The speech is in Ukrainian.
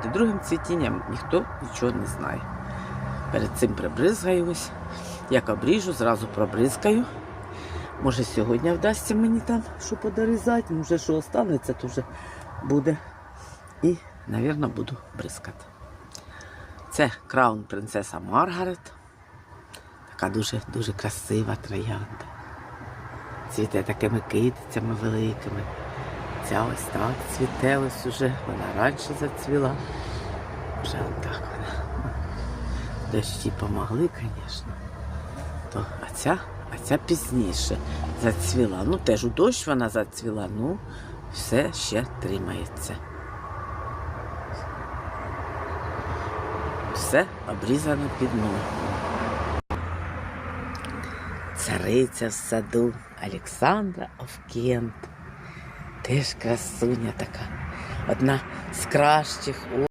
бути другим цвітінням, ніхто нічого не знає. Перед цим прибризгаю ось. Як обріжу, зразу пробризкаю. Може, сьогодні вдасться мені там що подорізати, може, що останеться, то вже буде. І, мабуть, буду бризкати. Це краун принцеса Маргарет. Така дуже дуже красива троянда. Цвіте такими китицями великими. Ось так цвіте, ось уже. Вона раніше зацвіла. Вже отак вона. Дощі помогли, звісно. То, а ця, а ця пізніше зацвіла. Ну, теж у дощ вона зацвіла, ну, все ще тримається. Все обрізано під ноги. Цариця в саду Олександра Овкент. Теж красуня така. Одна з кращих